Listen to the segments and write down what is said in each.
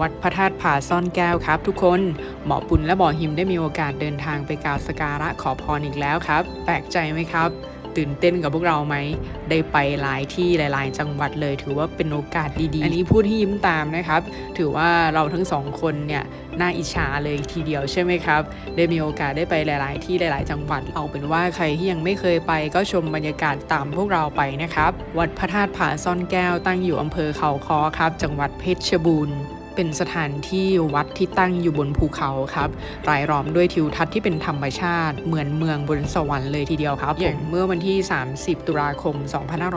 วัดพระธาตุผาซ่อนแก้วครับ ทุกคนหมอปุณและหมอหิมได้มีโอกาสเดินทางไปกราบสการะขอพรอีกแล้วครับ แปลกใจไหมครับ ตื่นเต้นกับพวกเราไหม ได้ไปหลายที่หลาย ๆ จังหวัดเลย ถือว่าเป็นโอกาสดี ๆ อันนี้พูดที่ยิ้มตามนะครับ ถือว่าเราทั้งสองคนเนี่ยน่าอิจฉาเลยทีเดียวใช่ไหมครับ ได้มีโอกาสได้ไปหลาย ๆ ที่หลาย ๆ จังหวัดเอาเป็นว่าใครที่ยังไม่เคยไปก็ชมบรรยากาศตามพวกเราไปนะครับ วัดพระธาตุผาซ่อนแก้วตั้งอยู่อำเภอเขาคอครับ จังหวัดเพชรบูรณ์ เป็นสถานที่วัดที่ตั้งอยู่บนภูเขาครับ รายล้อมด้วยทิวทัศน์ที่เป็นธรรมชาติ เหมือนเมืองบนสวรรค์เลยทีเดียวครับอย่างเมื่อวันที่ 30 ตุลาคม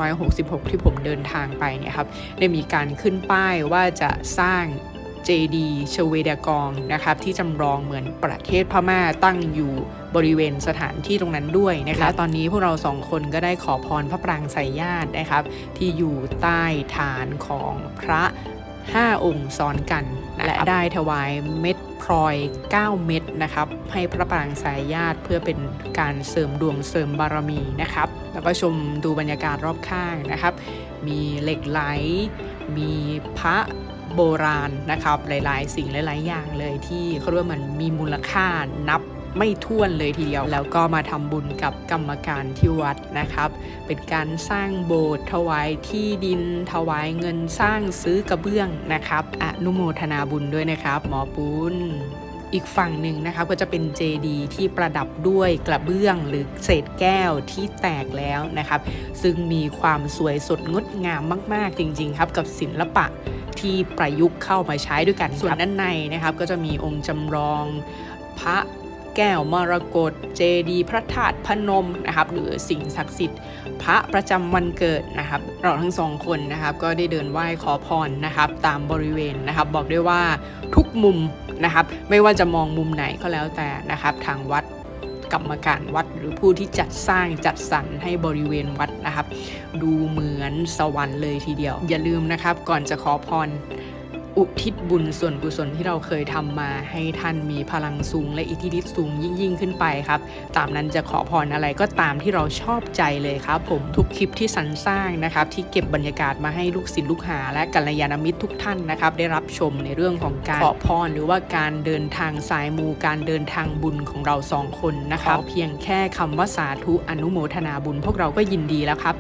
2566 ที่ผมเดินทางไปเนี่ยครับ ได้มีการขึ้นป้ายว่าจะสร้างเจดีย์ชเวดากองนะครับ ที่จำลองเหมือนประเทศพม่าตั้งอยู่บริเวณสถานที่ตรงนั้นด้วยนะคะตอนนี้พวกเราสองคนก็ได้ขอพรพระปรางสายญาตินะครับ ที่อยู่ใต้ฐานของพระ 5 องค์ซ้อนกันนะและได้ถวายเม็ดพลอย 9 เม็ดนะครับ ให้พระปรางสายญาติเพื่อเป็นการเสริมดวงเสริมบารมีนะครับ แล้วก็ชมดูบรรยากาศรอบข้างนะครับ มีเหล็กไหล มีพระโบราณนะครับ หลาย ๆ สิ่งหลาย ๆ อย่างเลยที่เขาเรียกว่ามันมีมูลค่านับ ไม่ถ้วนเลยทีเดียว แล้วก็มาทำบุญกับกรรมการที่วัดนะครับ เป็นการสร้างโบสถ์ถวายที่ดิน ถวายเงินสร้างซื้อกระเบื้องนะครับอนุโมทนาบุญด้วยนะครับ หมอปุณอีกฝั่งหนึ่งนะครับก็จะเป็นเจดีย์ที่ประดับด้วยกระเบื้องหรือเศษแก้วที่แตกแล้วนะครับ ซึ่งมีความสวยสดงดงามมาก ๆ จริง ๆ ครับ กับศิลปะที่ประยุกต์เข้ามาใช้ด้วยกันส่วนด้านในนะครับ ก็จะมีองค์จำลองพระ แก้วมรกตเจดีพระธาตุพนมนะครับหรือสิ่งศักดิ์สิทธิ์พระประจำวันเกิดนะครับ เราทั้งสองคนนะครับก็ได้เดินไหว้ขอพรนะครับตามบริเวณนะครับบอกได้ว่าทุกมุมนะครับไม่ว่าจะมองมุมไหนก็แล้วแต่นะครับทางวัดกรรมการวัดหรือผู้ที่จัดสร้างจัดสรรให้บริเวณวัดนะครับ ดูเหมือนสวรรค์เลยทีเดียว อย่าลืมนะครับก่อนจะขอพร อุทิศบุญส่วนกุศลที่เราเคยทำมาให้ท่านมีพลังสูงและอิทธิฤทธิ์สูงยิ่งยิ่งขึ้นไปครับ ตามนั้นจะขอพรอะไรก็ตามที่เราชอบใจเลยครับผมทุกคลิปที่สรรสร้างนะครับที่เก็บบรรยากาศมาให้ลูกศิษย์ลูกหา และกัลยาณมิตรทุกท่านนะครับได้รับชมในเรื่องของการขอพรหรือว่าการเดินทางสายมูการเดินทางบุญของเราสองคนนะครับเพียงแค่คำว่าสาธุอนุโมทนาบุญพวกเราก็ยินดีแล้วครับ